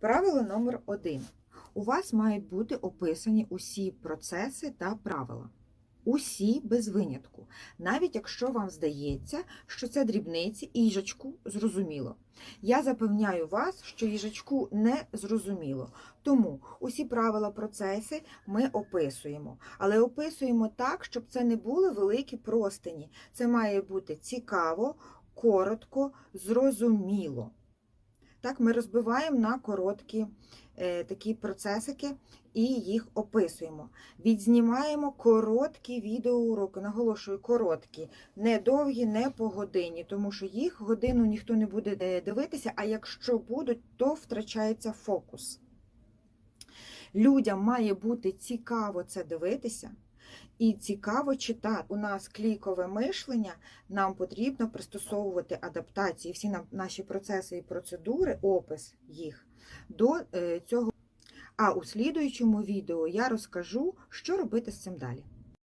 Правило номер один. У вас мають бути описані усі процеси та правила. Усі без винятку. Навіть якщо вам здається, що це дрібниці і їжачку зрозуміло. Я запевняю вас, що їжачку не зрозуміло. Тому усі правила процеси ми описуємо. Але описуємо так, щоб це не були великі простині. Це має бути цікаво, коротко, зрозуміло. Так, ми розбиваємо на короткі е, такі процесики і їх описуємо. Відзнімаємо короткі відеоуроки, наголошую, короткі, не довгі, не по годині, тому що їх годину ніхто не буде е, дивитися, а якщо будуть, то втрачається фокус. Людям має бути цікаво це дивитися. І цікаво читати. У нас клікове мишлення, нам потрібно пристосовувати адаптації, всі наші процеси і процедури, опис їх до е, цього. А у слідуючому відео я розкажу, що робити з цим далі.